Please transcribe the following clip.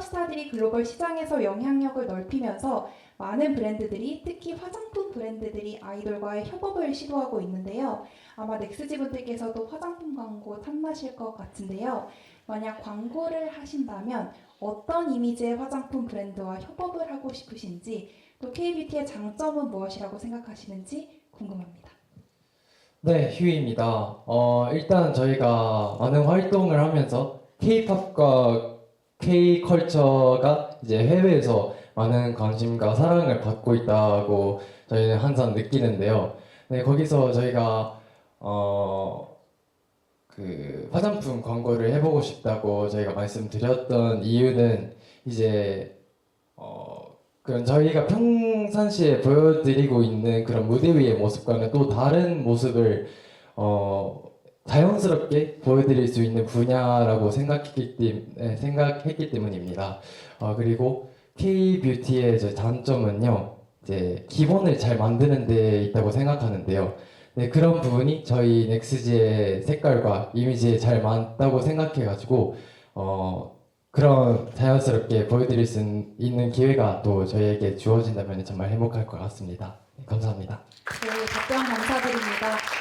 스타들이 글로벌 시장에서 영향력을 넓히면서 많은 브랜드들이 특히 화장품 브랜드들이 아이돌과의 협업을 시도하고 있는데요. 아마 넥스지 분들께서도 화장품 광고 탐나실 것 같은데요. 만약 광고를 하신다면 어떤 이미지의 화장품 브랜드와 협업을 하고 싶으신지 또 K뷰티의 장점은 무엇이라고 생각하시는지 궁금합니다. 네, 휴이입니다. 어, 일단 저희가 많은 활동을 하면서 K-팝과 K-컬처가 이제 해외에서 많은 관심과 사랑을 받고 있다고 저희는 항상 느끼는데요. 네, 거기서 저희가 어, 그 화장품 광고를 해보고 싶다고 저희가 말씀드렸던 이유는 이제 어, 그런 저희가 평상시에 보여드리고 있는 그런 무대 위의 모습과는 또 다른 모습을 어, 자연스럽게 보여드릴 수 있는 분야라고 생각했기, 때문- 네, 생각했기 때문입니다. 어, 그리고 K-뷰티의 단점은요, 이제 기본을 잘 만드는 데 있다고 생각하는데요. 네, 그런 부분이 저희 넥스지의 색깔과 이미지에 잘 맞다고 생각해가지고, 어, 그런 자연스럽게 보여드릴 수 있는 기회가 또 저희에게 주어진다면 정말 행복할 것 같습니다. 네, 감사합니다. 네, 답변 감사드립니다.